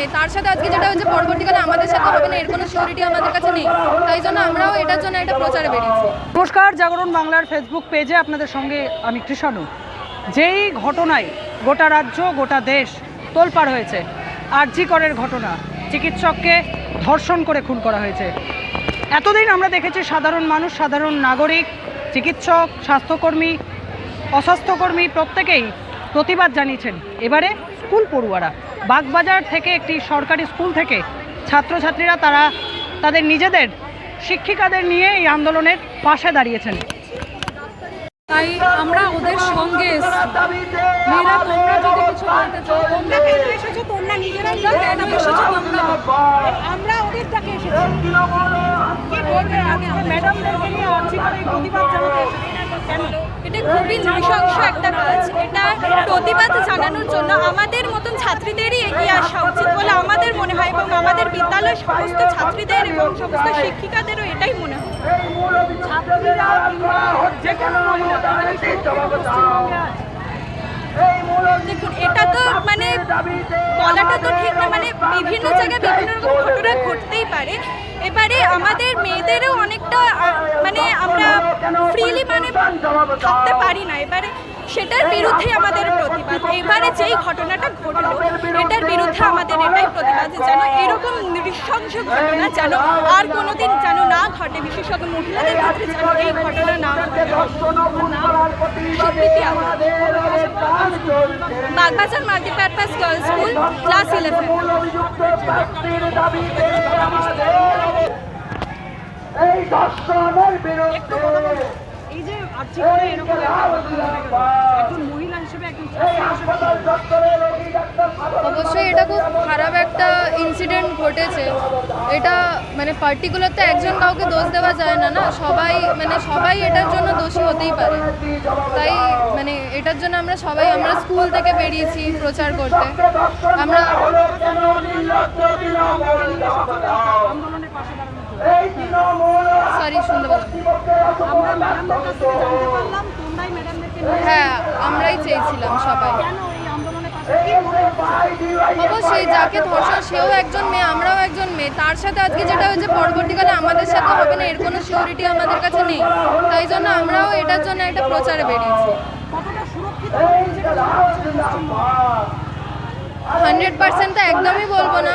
মেয়ে তার সাথে আজকে যেটা হচ্ছে পরবর্তীকালে আমাদের সাথে হবে না, এর কোনো সিউরিটি আমাদের কাছে নেই। তাই জন্য আমরাও এটার জন্য একটা প্রচারে বেরিয়েছি। নমস্কার, জাগরণ বাংলার ফেসবুক পেজে আপনাদের সঙ্গে আমি কৃষাণু। যেই ঘটনায় গোটা রাজ্য, গোটা দেশ তোলপাড় হয়েছে আরজি করের ঘটনা, চিকিৎসককে ধর্ষণ করে খুন করা হয়েছে। এতদিন আমরা দেখেছি সাধারণ মানুষ, সাধারণ নাগরিক, চিকিৎসক, স্বাস্থ্যকর্মী, অস্বাস্থ্যকর্মী প্রত্যেকেই প্রতিবাদ জানিয়েছেন। এবারে স্কুল পড়ুয়ারা বাগবাজার থেকে একটি সরকারি স্কুল থেকে ছাত্রছাত্রীরা তারা তাদের নিজেদের শিক্ষিকাদের নিয়ে এই আন্দোলনের পাশে দাঁড়িয়েছেন। তাই আমরা ওদের সঙ্গে মেয়েরা তোমরা যদি কিছু বলতে চাও তোমরা কেন এসেছ? তোমরা নিজেরাই কেন এসেছ? তোমরা আমরা ওদের ডাকে এসেছি। কি বলবে? আমি ম্যাডামদেরকে নিয়ে আর্জি করে প্রতিবাদ জানাতে। কেন? এটা খুবই নৃশংস একটা কাজ। এটা প্রতিবাদ জানানোর জন্য আমাদের মতন ছাত্রীদেরই এগিয়ে আসা উচিত বলে আমাদের মনে হয় এবং আমাদের বিদ্যালয়ের সমস্ত ছাত্রীদের এবং সমস্ত শিক্ষিকাদেরও এটাই মনে হয়? দেখুন এটা তো মানে বলাটা তো ঠিক না মানে বিভিন্ন জায়গায় বিভিন্ন রকম ঘটনা ঘটতেই পারে। এবারে আমাদের মেয়েদেরও অনেকটা আহ, মানে আমরা ফ্রিলি মানে থাকতে পারি না। এবারে সেটার বিরুদ্ধে আমাদের প্রতিবাদ। এবারে যেই ঘটনাটা ঘটলো এটার বিরুদ্ধে আমাদের এটাই প্রতিবাদ যেন এরকম নৃশংস ঘটনা যেন আর কোনোদিন যেন না ঘটে বিশেষত মহিলাদের ক্ষেত্রে যেন এই ঘটনা না ঘটে। Bagbazar multipurpose girls school class eleven. এই দর্শনের বিরুদ্ধে এই যে আর্জি করে এরকম একজন মহিলা হিসেবে একজন অবশ্যই এটা খুব খারাপ একটা ইনসিডেন্ট ঘটেছে। এটা মানে পার্টিকুলার তো একজন কাউকে দোষ দেওয়া যায় না না? সবাই মানে সবাই এটার জন্য দোষী হতেই পারে। তাই মানে এটার জন্য আমরা সবাই আমরা স্কুল থেকে বেরিয়েছি প্রচার করতে। আমরা এই তৃণমূল সরি শুনতে আমরা ম্যাডামদের কাছ থেকে জানতে পারলাম তোমরাই ম্যাডামদেরকে হ্যাঁ আমরাই চেয়েছিলাম সবাই। অবশ্যই যাকে ধর্ষণ সেও একজন মেয়ে আমরাও একজন মেয়ে। তার সাথে আজকে যেটা হচ্ছে পরবর্তীকালে আমাদের সাথে হবে না এর কোনো সিউরিটি আমাদের কাছে নেই। তাই জন্য আমরাও এটার জন্য একটা প্রচারে বেরিয়েছি? হান্ড্রেড পার্সেন্ট তো একদমই বলব না।